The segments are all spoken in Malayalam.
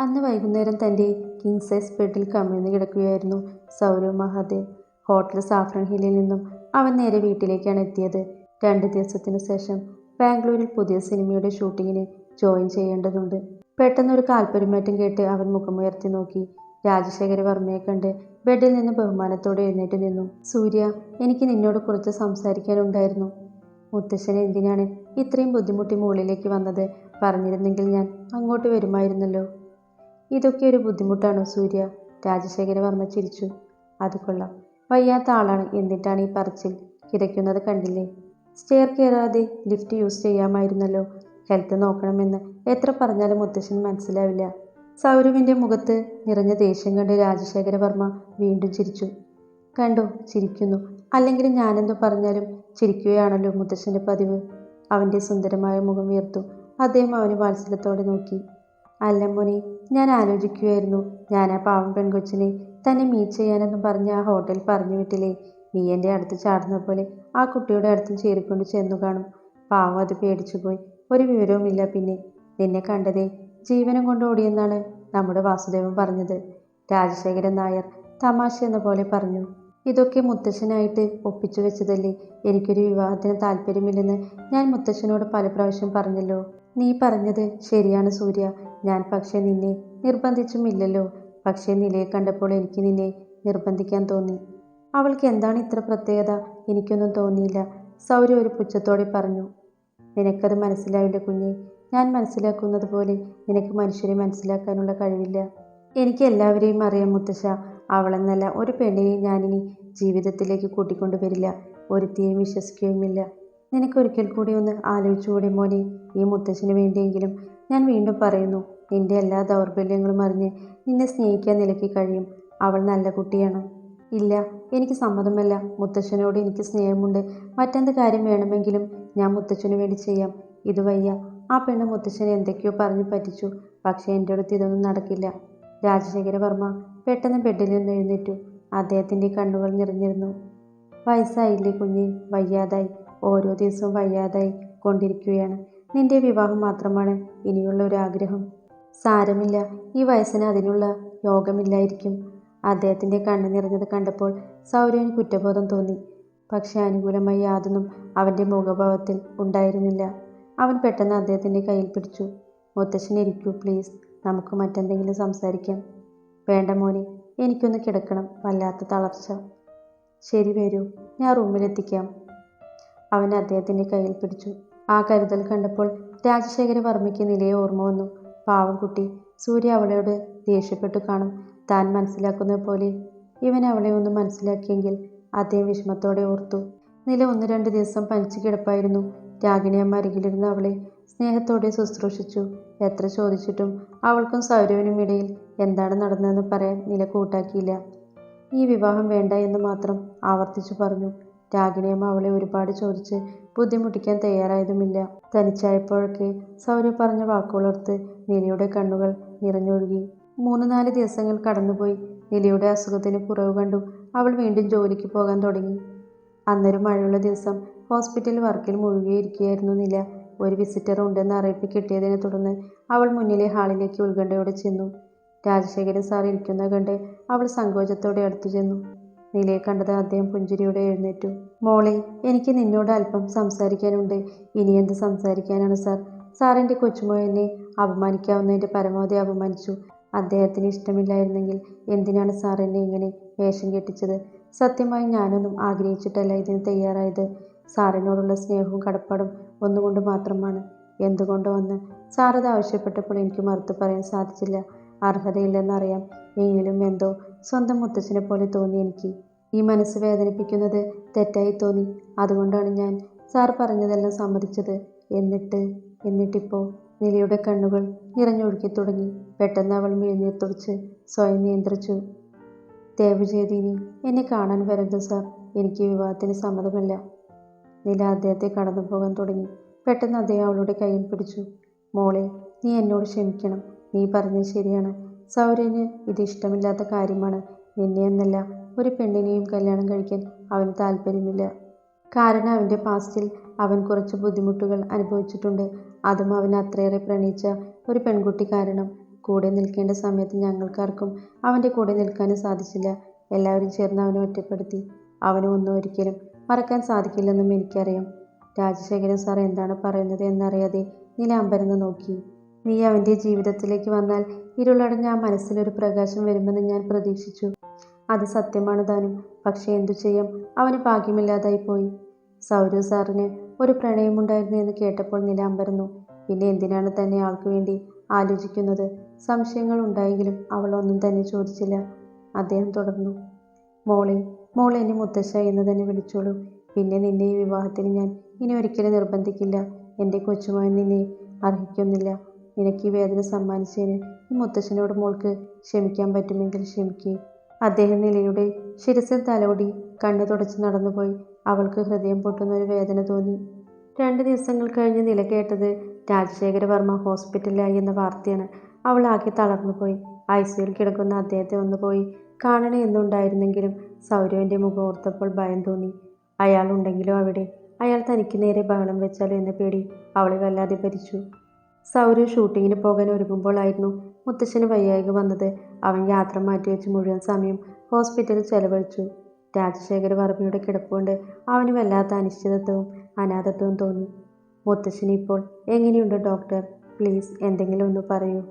അന്ന് വൈകുന്നേരം തന്റെ കിങ് സൈസ് ബെഡിൽ കമിഴ്ന്ന് കിടക്കുകയായിരുന്നു സൗരവ് മഹാദേവ്. ഹോട്ടൽ സാഫ്രൺ ഹില്ലിൽ നിന്നും അവൻ നേരെ വീട്ടിലേക്കാണ് എത്തിയത്. രണ്ട് ദിവസത്തിനു ശേഷം ബാംഗ്ലൂരിൽ പുതിയ സിനിമയുടെ ഷൂട്ടിങ്ങിന് ജോയിൻ ചെയ്യേണ്ടതുണ്ട്. പെട്ടെന്നൊരു കാൽപ്പരിമേറ്റം കേട്ട് അവൻ മുഖമുയർത്തി നോക്കി. രാജശേഖര വർമ്മയെ കണ്ട് ബെഡിൽ നിന്ന് ബഹുമാനത്തോടെ എഴുന്നേറ്റ് നിന്നു. സൂര്യ എനിക്ക് നിന്നോട് കുറച്ച് സംസാരിക്കാനുണ്ടായിരുന്നു. മുത്തശ്ശൻ എന്തിനാണ് ഇത്രയും ബുദ്ധിമുട്ടി മുകളിലേക്ക് വന്നത്? പറഞ്ഞിരുന്നെങ്കിൽ ഞാൻ അങ്ങോട്ട് വരുമായിരുന്നല്ലോ. ഇതൊക്കെ ഒരു ബുദ്ധിമുട്ടാണോ സൂര്യ? രാജശേഖര വർമ്മ ചിരിച്ചു. അത് കൊള്ളാം. വയ്യാത്ത ആളാണ്. എന്നിട്ടാണ് ഈ പറച്ചിൽ? കിതയ്ക്കുന്നത് കണ്ടില്ലേ? സ്റ്റെയർ കയറാതെ ലിഫ്റ്റ് യൂസ് ചെയ്യാമായിരുന്നല്ലോ. ഹെൽത്ത് നോക്കണമെന്ന് എത്ര പറഞ്ഞാലും മുത്തശ്ശൻ മനസ്സിലാവില്ല. സൗരവിന്റെ മുഖത്ത് നിറഞ്ഞ ദേഷ്യം കണ്ട് രാജശേഖര വർമ്മ വീണ്ടും ചിരിച്ചു. കണ്ടോ? ചിരിക്കുന്നു. അല്ലെങ്കിൽ ഞാനെന്തോ പറഞ്ഞാലും ചിരിക്കുകയാണല്ലോ മുത്തശ്ശന്റെ പതിവ്. അവന്റെ സുന്ദരമായ മുഖം ഉയർത്തു. അദ്ദേഹം അവനെ വാത്സല്യത്തോടെ നോക്കി. അല്ല മോനെ ഞാൻ ആലോചിക്കുകയായിരുന്നു ഞാൻ ആ പാവം പെൺകൊച്ചിനെ. തന്നെ മീറ്റ് ചെയ്യാനെന്നും പറഞ്ഞ് ആ ഹോട്ടൽ പറഞ്ഞു വിട്ടില്ലേ? നീ എന്റെ അടുത്ത് ചാടുന്ന പോലെ ആ കുട്ടിയുടെ അടുത്തും ചേരിക്കൊണ്ട് ചെന്നു കാണും. പാവം അത് പേടിച്ചു പോയി ഒരു വിവരവുമില്ല പിന്നെ. നിന്നെ കണ്ടതേ ജീവനം കൊണ്ട് ഓടിയെന്നാണ് നമ്മുടെ വാസുദേവൻ പറഞ്ഞത്. രാജശേഖരൻ നായർ തമാശ എന്ന പോലെ പറഞ്ഞു. ഇതൊക്കെ മുത്തശ്ശനായിട്ട് ഒപ്പിച്ചു വെച്ചതല്ലേ? എനിക്കൊരു വിവാഹത്തിന് താല്പര്യമില്ലെന്ന് ഞാൻ മുത്തശ്ശനോട് പല പ്രാവശ്യം പറഞ്ഞല്ലോ. നീ പറഞ്ഞത് ശരിയാണ് സൂര്യ. ഞാൻ പക്ഷേ നിന്നെ നിർബന്ധിച്ചുമില്ലല്ലോ. പക്ഷേ നിലയെ കണ്ടപ്പോൾ എനിക്ക് നിന്നെ നിർബന്ധിക്കാൻ തോന്നി. അവൾക്ക് എന്താണ് ഇത്ര പ്രത്യേകത? എനിക്കൊന്നും തോന്നിയില്ല. സൗര്യ ഒരു പുച്ഛത്തോടെ പറഞ്ഞു. നിനക്കത് മനസ്സിലാവില്ല കുഞ്ഞെ. ഞാൻ മനസ്സിലാക്കുന്നത് പോലെ നിനക്ക് മനുഷ്യരെ മനസ്സിലാക്കാനുള്ള കഴിവില്ല. എനിക്ക് എല്ലാവരെയും അറിയാം മുത്തശ്ശ. അവളെന്നല്ല ഒരു പെണ്ണിനെയും ഞാനിനി ജീവിതത്തിലേക്ക് കൂട്ടിക്കൊണ്ടുവരില്ല ഒരുത്തിയെയും വിശ്വസിക്കുകയുമില്ല. നിനക്കൊരിക്കൽ കൂടി ഒന്ന് ആലോചിച്ചുകൂടെ മോനെ. ഈ മുത്തശ്ശന് വേണ്ടിയെങ്കിലും ഞാൻ വീണ്ടും പറയുന്നു നിന്റെ എല്ലാ ദൗർബല്യങ്ങളും അറിഞ്ഞ് നിന്നെ സ്നേഹിക്കാൻ നിലയ്ക്ക് കഴിയും. അവൾ നല്ല കുട്ടിയാണ്. ഇല്ല എനിക്ക് സമ്മതമല്ല. മുത്തച്ഛനോട് എനിക്ക് സ്നേഹമുണ്ട്. മറ്റെന്ത് കാര്യം വേണമെങ്കിലും ഞാൻ മുത്തച്ഛന് വേണ്ടി ചെയ്യാം. ഇത് വയ്യ. ആ പെണ്ണ് മുത്തച്ഛനെ എന്തൊക്കെയോ പറഞ്ഞു പറ്റിച്ചു. പക്ഷേ എന്റെ അടുത്ത് ഇതൊന്നും നടക്കില്ല. രാജശേഖരവർമ്മ പെട്ടെന്ന് ബെഡിൽ നിന്ന് എഴുന്നേറ്റു. അദ്ദേഹത്തിന്റെ കണ്ണുകൾ നിറഞ്ഞിരുന്നു. വയസ്സായില്ലേ കുഞ്ഞ്? വയ്യാതായി. ഓരോ ദിവസവും വയ്യാതായി കൊണ്ടിരിക്കുകയാണ്. നിന്റെ വിവാഹം മാത്രമാണ് ഇനിയുള്ള ഒരു ആഗ്രഹം. സാരമില്ല ഈ വയസ്സിന് അതിനുള്ള യോഗമില്ലായിരിക്കും. അദ്ദേഹത്തിന്റെ കണ്ണ് നിറഞ്ഞത് കണ്ടപ്പോൾ സൗരവിന് കുറ്റബോധം തോന്നി. പക്ഷേ അനുകൂലമായി യാതൊന്നും അവന്റെ മുഖഭാവത്തിൽ ഉണ്ടായിരുന്നില്ല. അവൻ പെട്ടെന്ന് അദ്ദേഹത്തിന്റെ കയ്യിൽ പിടിച്ചു. മുത്തശ്ശൻ ഇരിക്കൂ പ്ലീസ്. നമുക്ക് മറ്റെന്തെങ്കിലും സംസാരിക്കാം. വേണ്ട മോനെ എനിക്കൊന്ന് കിടക്കണം. വല്ലാത്ത തളർച്ച. ശരി വരൂ. ഞാൻ റൂമിലെത്തിക്കാം. അവൻ അദ്ദേഹത്തിന്റെ കയ്യിൽ പിടിച്ചു. ആ കരുതൽ കണ്ടപ്പോൾ രാജശേഖര വർമ്മയ്ക്ക് നിലയെ ഓർമ്മ വന്നു. പാവം കുട്ടി സൂര്യ അവളോട് ദേഷ്യപ്പെട്ടു കാണും. താൻ മനസ്സിലാക്കുന്ന പോലെ ഇവൻ അവളെ ഒന്ന് മനസ്സിലാക്കിയെങ്കിൽ അദ്ദേഹം വിഷമത്തോടെ ഓർത്തു. നില ഒന്ന് രണ്ട് ദിവസം പനിച്ചു കിടപ്പായിരുന്നു. രാഗിണിയമ്മ അരികിലിരുന്ന് അവളെ സ്നേഹത്തോടെ ശുശ്രൂഷിച്ചു. എത്ര ചോദിച്ചിട്ടും അവൾക്കും സൗരവിനും ഇടയിൽ എന്താണ് നടന്നതെന്ന് പറയാൻ നില കൂട്ടാക്കിയില്ല. ഈ വിവാഹം വേണ്ട എന്ന് മാത്രം ആവർത്തിച്ചു പറഞ്ഞു. രാഗിണിയമ്മ അവളെ ഒരുപാട് ചോദിച്ച് ബുദ്ധിമുട്ടിക്കാൻ തയ്യാറായതുമില്ല. തനിച്ചായപ്പോഴൊക്കെ സൗര്യ പറഞ്ഞ വാക്കുകളോർത്ത് നിലയുടെ കണ്ണുകൾ നിറഞ്ഞൊഴുകി. മൂന്ന് നാല് ദിവസങ്ങൾ കടന്നുപോയി. നിലയുടെ അസുഖത്തിന് കുറവ് കണ്ടു അവൾ വീണ്ടും ജോലിക്ക് പോകാൻ തുടങ്ങി. അന്നൊരു മഴയുള്ള ദിവസം ഹോസ്പിറ്റൽ വർക്കിൽ മുഴുകിയിരിക്കുകയായിരുന്നു നില. ഒരു വിസിറ്റർ ഉണ്ടെന്ന് അറിയിപ്പ് കിട്ടിയതിനെ തുടർന്ന് അവൾ മുന്നിലെ ഹാളിലേക്ക് ഉത്കണ്ഠയോടെ ചെന്നു. രാജശേഖരൻ സാർ ഇരിക്കുന്ന കണ്ട് അവൾ സങ്കോചത്തോടെ അടുത്തു ചെന്നു നിലയെ കണ്ടത് അദ്ദേഹം പുഞ്ചിരിയോടെ എഴുന്നേറ്റു. മോളെ എനിക്ക് നിന്നോട് അല്പം സംസാരിക്കാനുണ്ട്. ഇനി എന്ത് സംസാരിക്കാനാണ് സാർ? സാറിന്റെ കൊച്ചുമോയെന്നെ അപമാനിക്കാവുന്നതിന്റെ പരമാവധി അപമാനിച്ചു. അദ്ദേഹത്തിന് ഇഷ്ടമില്ലായിരുന്നെങ്കിൽ എന്തിനാണ് സാർ എന്നെ ഇങ്ങനെ വേഷം കെട്ടിച്ചത്? സത്യമായി ഞാനൊന്നും ആഗ്രഹിച്ചിട്ടല്ല ഇതിന് തയ്യാറായത്. സാറിനോടുള്ള സ്നേഹവും കടപ്പാടും ഒന്നുകൊണ്ട് മാത്രമാണ്. എന്തുകൊണ്ടോ വന്ന്? സാറത് ആവശ്യപ്പെട്ടപ്പോൾ എനിക്ക് മറുത്തു പറയാൻ സാധിച്ചില്ല. അർഹതയില്ലെന്നറിയാം. എങ്കിലും എന്തോ സ്വന്തം മുത്തച്ഛനെ പോലെ തോന്നി എനിക്ക്. ഈ മനസ്സ് വേദനിപ്പിക്കുന്നത് തെറ്റായി തോന്നി. അതുകൊണ്ടാണ് ഞാൻ സാർ പറഞ്ഞതെല്ലാം സമ്മതിച്ചത്. എന്നിട്ട് എന്നിട്ടിപ്പോൾ നിലയുടെ കണ്ണുകൾ നിറഞ്ഞൊഴുക്കി തുടങ്ങി. പെട്ടെന്ന് അവൾ മെഴുന്നേത്തൊടിച്ച് സ്വയം നിയന്ത്രിച്ചു. ദയവ് ചെയ്ത് ഇനി എന്നെ കാണാൻ വരരുത് സാർ. എനിക്ക് വിവാഹത്തിന് സമ്മതമല്ല. നില അദ്ദേഹത്തെ കടന്നു പോകാൻ തുടങ്ങി. പെട്ടെന്ന് അദ്ദേഹം അവളുടെ കയ്യിൽ പിടിച്ചു. മോളെ നീ എന്നോട് ക്ഷമിക്കണം. നീ പറഞ്ഞത് ശരിയാണ്. സൗര്യന് ഇത് ഇഷ്ടമില്ലാത്ത കാര്യമാണ്. നിന്നെ എന്നല്ല. ഒരു പെണ്ണിനെയും കല്യാണം കഴിക്കാൻ അവന് താല്പര്യമില്ല. കാരണം അവന്റെ പാസ്റ്റിൽ അവൻ കുറച്ച് ബുദ്ധിമുട്ടുകൾ അനുഭവിച്ചിട്ടുണ്ട്. അതും അവൻ അത്രയേറെ പ്രണയിച്ച ഒരു പെൺകുട്ടി കാരണം കൂടെ നിൽക്കേണ്ട സമയത്ത് ഞങ്ങൾക്കാർക്കും അവന്റെ കൂടെ നിൽക്കാനും സാധിച്ചില്ല. എല്ലാവരും ചേർന്ന് അവനെ ഒറ്റപ്പെടുത്തി. അവന് ഒന്നും ഒരിക്കലും മറക്കാൻ സാധിക്കില്ലെന്നും എനിക്കറിയാം. രാജശേഖരൻ സാർ എന്താണ് പറയുന്നത് എന്നറിയാതെ നിലാംബരന്ന് നോക്കി. നീ അവന്റെ ജീവിതത്തിലേക്ക് വന്നാൽ ഇരുളടഞ്ഞ ആ മനസ്സിലൊരു പ്രകാശം വരുമെന്ന് ഞാൻ പ്രതീക്ഷിച്ചു. അത് സത്യമാണ് താനും പക്ഷേ എന്തു ചെയ്യാം? അവന് ഭാഗ്യമില്ലാതായി പോയി. സൗരവ് സാറിന് ഒരു പ്രണയമുണ്ടായിരുന്നു എന്ന് കേട്ടപ്പോൾ നില പിന്നെ എന്തിനാണ് തന്നെ ആൾക്ക് വേണ്ടി ആലോചിക്കുന്നത്? സംശയങ്ങൾ ഉണ്ടായെങ്കിലും അവൾ ഒന്നും തന്നെ ചോദിച്ചില്ല. അദ്ദേഹം തുടർന്നു. മോളെ മോൾ എന്നെ മുത്തശ്ശ എന്ന് തന്നെ വിളിച്ചോളൂ. പിന്നെ നിന്നെ ഈ വിവാഹത്തിന് ഞാൻ ഇനി ഒരിക്കലും നിർബന്ധിക്കില്ല. എന്റെ കൊച്ചുമോൻ നിന്നെ അർഹിക്കുന്നില്ല. നിനക്ക് ഈ വേദന സമ്മാനിച്ചതിന് ഈ മുത്തശ്ശനോട് മോൾക്ക് ക്ഷമിക്കാൻ പറ്റുമെങ്കിൽ ക്ഷമിക്കേ. അദ്ദേഹം നിലയുടെ ശിരസിൽ തലോടി കണ്ണു തുടച്ച് നടന്നുപോയി. അവൾക്ക് ഹൃദയം പൊട്ടുന്ന ഒരു വേദന തോന്നി. രണ്ട് ദിവസങ്ങൾ കഴിഞ്ഞ് നില കേട്ടത് രാജശേഖരവർമ്മ ഹോസ്പിറ്റലിലായി എന്ന വാർത്തയാണ്. അവൾ ആകെ തളർന്നുപോയി. ഐ സിയിൽ കിടക്കുന്ന അദ്ദേഹത്തെ ഒന്ന് പോയി കാണണേ എന്നുണ്ടായിരുന്നെങ്കിലും സൗരവിന്റെ മുഖം ഓർത്തപ്പോൾ ഭയം തോന്നി. അയാൾ ഉണ്ടെങ്കിലോ അവിടെ? അയാൾ തനിക്ക് നേരെ ബഹളം വെച്ചാലോ എന്ന പേടി അവളെ വല്ലാതെ ഭരിച്ചു. സൗരവ് ഷൂട്ടിങ്ങിന് പോകാൻ ഒരുങ്ങുമ്പോഴായിരുന്നു മുത്തശ്ശന് വയ്യായിക വന്നത്. അവൻ യാത്ര മാറ്റി മാറ്റിവെച്ച് മുഴുവൻ സമയം ഹോസ്പിറ്റലിൽ ചെലവഴിച്ചു. രാജശേഖര വർമ്മയുടെ കിടപ്പുകൊണ്ട് അവന് വല്ലാത്ത അനിശ്ചിതത്വവും അനാഥത്വവും തോന്നി. മുത്തശ്ശിനി ഇപ്പോൾ എങ്ങനെയുണ്ട് ഡോക്ടർ പ്ലീസ് എന്തെങ്കിലും ഒന്ന് പറയൂ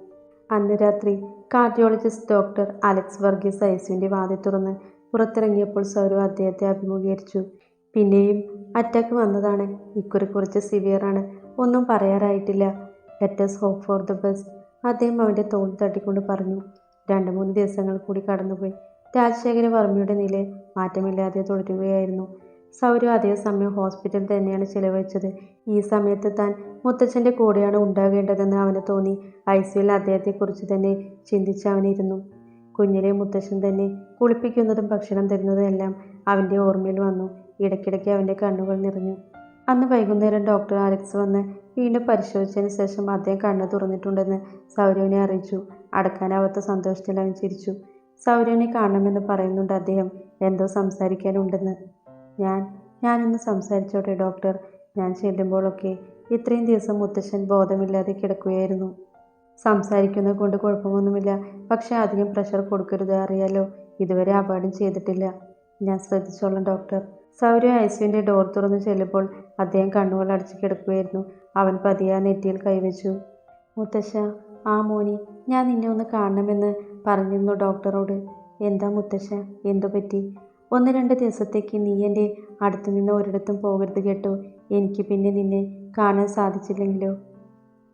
അന്ന് രാത്രി കാർഡിയോളജിസ്റ്റ് ഡോക്ടർ അലക്സ് വർഗീസ് ഐസുവിന്റെ വാതി തുറന്ന് പുറത്തിറങ്ങിയപ്പോൾ സൗരവ് അദ്ദേഹത്തെ അഭിമുഖീകരിച്ചു. പിന്നെയും അറ്റാക്ക് വന്നതാണ്. ഇക്കുറി കുറച്ച് സിവിയറാണ് ഒന്നും പറയാറായിട്ടില്ല. Let's hope for the best അദ്ദേഹം അവന്റെ തോൾ തട്ടിക്കൊണ്ട് പറഞ്ഞു. രണ്ട് മൂന്ന് ദിവസങ്ങൾ കൂടി കടന്നുപോയി. രാജശേഖര വർമ്മയുടെ നില മാറ്റമില്ലാതെ തുടരുകയായിരുന്നു. സൗരവ് അതേസമയം ഹോസ്പിറ്റലിൽ തന്നെയാണ് ചിലവഴിച്ചത്. ഈ സമയത്ത് താൻ മുത്തച്ഛന്റെ കൂടെയാണ് ഉണ്ടാകേണ്ടതെന്ന് അവന് തോന്നി. ഐ സിയിൽ അദ്ദേഹത്തെക്കുറിച്ച് തന്നെ ചിന്തിച്ച് അവനിരുന്നു. കുഞ്ഞിലെ തന്നെ കുളിപ്പിക്കുന്നതും ഭക്ഷണം തരുന്നതും എല്ലാം അവന്റെ ഓർമ്മയിൽ വന്നു. ഇടയ്ക്കിടയ്ക്ക് അവന്റെ കണ്ണുകൾ നിറഞ്ഞു. അന്ന് വൈകുന്നേരം ഡോക്ടർ അലക്സ് വന്ന് വീണ്ടും പരിശോധിച്ചതിന് ശേഷം അദ്ദേഹം കണ്ണ് തുറന്നിട്ടുണ്ടെന്ന് സൗരവിനെ അറിയിച്ചു. അടക്കാനാവാത്ത സന്തോഷത്തിൽ അവൻ ചിരിച്ചു. സൗരനെ കാണണമെന്ന് പറയുന്നുണ്ട് അദ്ദേഹം. എന്തോ സംസാരിക്കാനുണ്ടെന്ന്. ഞാൻ ഞാനൊന്ന് സംസാരിച്ചോട്ടെ ഡോക്ടർ. ഞാൻ ചെല്ലുമ്പോഴൊക്കെ ഇത്രയും ദിവസം മുത്തശ്ശൻ ബോധമില്ലാതെ കിടക്കുകയായിരുന്നു. സംസാരിക്കുന്നത് കൊണ്ട് കുഴപ്പമൊന്നുമില്ല. പക്ഷെ അധികം പ്രഷർ കൊടുക്കരുത് അറിയാലോ. ഇതുവരെ അപകടം ചെയ്തിട്ടില്ല. ഞാൻ ശ്രദ്ധിച്ചോളാം ഡോക്ടർ. സൗരവ് ഐസുവിന്റെ ഡോർ തുറന്ന് ചെല്ലുമ്പോൾ അദ്ദേഹം കണ്ണുകൾ അടച്ചു കിടക്കുകയായിരുന്നു. അവൻ പതിയെ നെറ്റിയിൽ കൈവച്ചു. മുത്തശ്ശ ആ മോനി ഞാൻ നിന്നെ ഒന്ന് കാണണമെന്ന് പറഞ്ഞിരുന്നു ഡോക്ടറോട്. എന്താ മുത്തശ്ശ എന്തു പറ്റി? ഒന്ന് രണ്ട് ദിവസത്തേക്ക് നീ എന്റെ അടുത്തു നിന്ന് ഒരിടത്തും പോകരുത് കേട്ടോ. എനിക്ക് പിന്നെ നിന്നെ കാണാൻ സാധിച്ചില്ലെങ്കിലോ?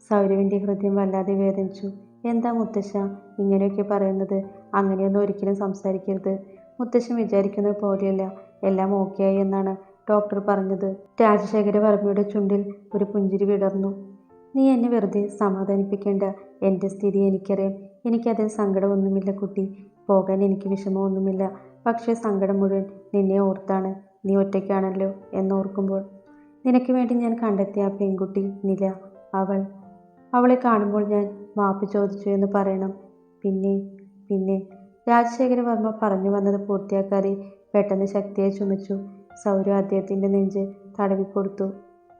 സൗരവിന്റെ ഹൃദയം വല്ലാതെ വേദനിച്ചു. എന്താ മുത്തശ്ശ ഇങ്ങനെയൊക്കെ പറയുന്നത്? അങ്ങനെയൊന്നും ഒരിക്കലും സംസാരിക്കരുത്. മുത്തശ്ശൻ വിചാരിക്കുന്നത് പോലെയല്ല. എല്ലാം ഓക്കെ ആയി എന്നാണ് ഡോക്ടർ പറഞ്ഞത്. രാജശേഖര വർമ്മയുടെ ചുണ്ടിൽ ഒരു പുഞ്ചിരി വിടർന്നു. നീ എന്നെ വെറുതെ സമാധാനിപ്പിക്കേണ്ട. എന്റെ സ്ഥിതി എനിക്കറിയാം. എനിക്കതിൽ സങ്കടമൊന്നുമില്ല കുട്ടി. പോകാൻ എനിക്ക് വിഷമമൊന്നുമില്ല. പക്ഷേ സങ്കടം മുഴുവൻ നിന്നെ ഓർത്താണ്. നീ ഒറ്റയ്ക്കാണല്ലോ എന്നോർക്കുമ്പോൾ. നിനക്ക് വേണ്ടി ഞാൻ കണ്ടെത്തിയ ആ പെൺകുട്ടി നില. അവൾ അവളെ കാണുമ്പോൾ ഞാൻ മാപ്പ് ചോദിച്ചു എന്ന് പറയണം. പിന്നെ പിന്നെ. രാജശേഖര വർമ്മ പറഞ്ഞു വന്നത് പൂർത്തിയാക്കാതെ പെട്ടെന്ന് ശക്തിയെ ചുമച്ചു. സൗരവ് അദ്ദേഹത്തിന്റെ നെഞ്ച് തടവിക്കൊടുത്തു.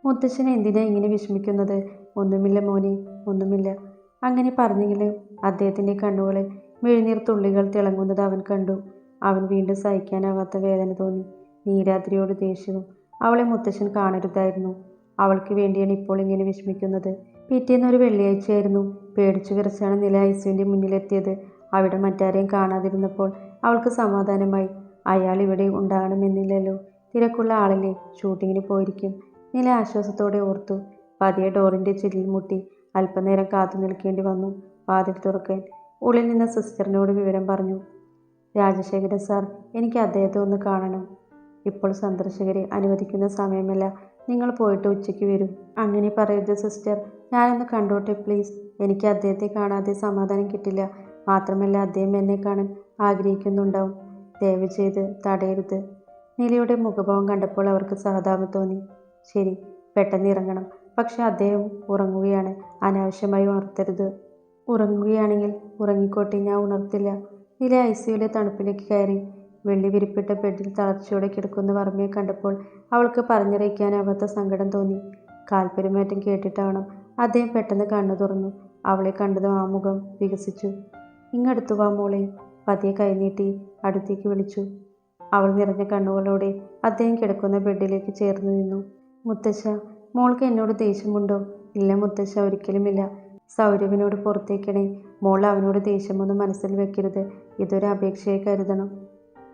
മുത്തശ്ശൻ എന്തിനാ ഇങ്ങനെ വിഷമിക്കുന്നത്? ഒന്നുമില്ല മോനെ ഒന്നുമില്ല. അങ്ങനെ പറഞ്ഞെങ്കിലും അദ്ദേഹത്തിന്റെ കണ്ണുകളിൽ മെഴുനീർ തുള്ളികൾ തിളങ്ങുന്നത് അവൻ കണ്ടു. അവൻ വീണ്ടും സഹിക്കാനാവാത്ത വേദന തോന്നി. നീരാത്രിയോട് ദേഷ്യവും അവളെ മുത്തശ്ശൻ കാണരുതായിരുന്നു. അവൾക്ക് വേണ്ടിയാണ് ഇപ്പോൾ ഇങ്ങനെ വിഷമിക്കുന്നത്. പിറ്റേന്ന് ഒരു വെള്ളിയാഴ്ചയായിരുന്നു. പേടിച്ചു വിറച്ചാണ് നില ഐസുവിന്റെ മുന്നിലെത്തിയത്. അവിടെ മറ്റാരെയും കാണാതിരുന്നപ്പോൾ അവൾക്ക് സമാധാനമായി അയാൾ ഇവിടെ ഉണ്ടാകണമെന്നില്ലല്ലോ. തിരക്കുള്ള ആളല്ലേ. ഷൂട്ടിങ്ങിന് പോയിരിക്കും. നില ആശ്വാസത്തോടെ ഓർത്തു. പതിയെ ഡോറിന്റെ ചില്ലിൽ മുട്ടി അല്പനേരം കാത്തു നിൽക്കേണ്ടി വന്നു. വാതിൽ തുറക്കാൻ ഉള്ളിൽ നിന്ന് സിസ്റ്ററിനോട് വിവരം പറഞ്ഞു. രാജശേഖരൻ സാർ എനിക്ക് അദ്ദേഹത്തെ ഒന്ന് കാണണം. ഇപ്പോൾ സന്ദർശകരെ അനുവദിക്കുന്ന സമയമല്ല. നിങ്ങൾ പോയിട്ട് ഉച്ചയ്ക്ക് വരും. അങ്ങനെ പറയരുത് സിസ്റ്റർ. ഞാനൊന്ന് കണ്ടോട്ടെ പ്ലീസ്. എനിക്ക് അദ്ദേഹത്തെ കാണാതെ സമാധാനം കിട്ടില്ല. മാത്രമല്ല അദ്ദേഹം എന്നെ കാണാൻ ആഗ്രഹിക്കുന്നുണ്ടാവും. ദയവ് ചെയ്ത് തടയരുത്. നിലയുടെ മുഖഭാവം കണ്ടപ്പോൾ അവർക്ക് സഹതാപം തോന്നി. ശരി പെട്ടെന്ന് ഇറങ്ങണം. പക്ഷെ അദ്ദേഹം ഉറങ്ങുകയാണ്. അനാവശ്യമായി ഉണർത്തരുത്. ഉറങ്ങുകയാണെങ്കിൽ ഉറങ്ങിക്കോട്ടെ ഞാൻ ഉണർത്തില്ല. നില ഐ സിയുടെ തണുപ്പിലേക്ക് കയറി. വെള്ളി വിരിപ്പിട്ട ബെഡിൽ തളർച്ചയോടെ കിടക്കുന്ന വർമ്മയെ കണ്ടപ്പോൾ അവൾക്ക് പറഞ്ഞറിയിക്കാനാവാത്ത സങ്കടം തോന്നി. കാൽപ്പെരുമാറ്റം കേട്ടിട്ടാവണം. അദ്ദേഹം പെട്ടെന്ന് കണ്ണു തുറന്നു. അവളെ കണ്ടതും ആ മുഖം വികസിച്ചു. ഇങ്ങടുത്തു വാ മോളെ. പതിയെ കൈനീട്ടി അടുത്തേക്ക് വിളിച്ചു. അവൾ നിറഞ്ഞ കണ്ണുകളോടെ അദ്ദേഹം കിടക്കുന്ന ബെഡിലേക്ക് ചേർന്ന് നിന്നു. മുത്തശ്ശ മോൾക്ക് എന്നോട് ദേഷ്യമുണ്ടോ ഇല്ല മുത്തശ്ശ ഒരിക്കലുമില്ല. സൗരവിനോട് പുറത്തേക്കണേ. മോൾ അവനോട് ദേഷ്യമൊന്നും മനസ്സിൽ വെക്കരുത്. ഇതൊരു അപേക്ഷയെ കരുതണം.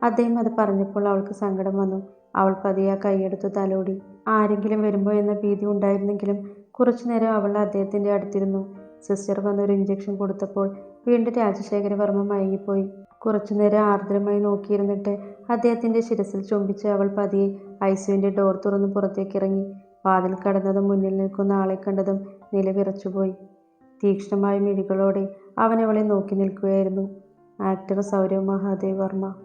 അദ്ദേഹം അത് പറഞ്ഞപ്പോൾ അവൾക്ക് സങ്കടം വന്നു. അവൾ പതിയെ കൈയെടുത്ത് തലോടി. ആരെങ്കിലും വരുമ്പോൾ എന്ന ഭീതി ഉണ്ടായിരുന്നെങ്കിലും കുറച്ചു നേരം അവൾ അദ്ദേഹത്തിന്റെ അടുത്തിരുന്നു. സിസ്റ്റർ വന്നൊരു ഇഞ്ചക്ഷൻ കൊടുത്തപ്പോൾ വീണ്ടും രാജശേഖര വർമ്മ മയങ്ങിപ്പോയി. കുറച്ചു നേരം ആർദ്രമായി നോക്കിയിരുന്നിട്ട് അദ്ദേഹത്തിന്റെ ശിരസിൽ ചുംബിച്ച് അവൾ പതിയെ ഐസുവിന്റെ ഡോർ തുറന്ന് പുറത്തേക്ക് ഇറങ്ങി വാതിൽ കടന്നതും മുന്നിൽ നിൽക്കുന്ന ആളെ കണ്ടതും നിലവിറച്ചുപോയി തീക്ഷ്ണമായ മിഴികളോടെ അവൻ അവളെ നോക്കി നിൽക്കുകയായിരുന്നു. ആക്ടർ സൗരവ് മഹാദേവ് വർമ്മ.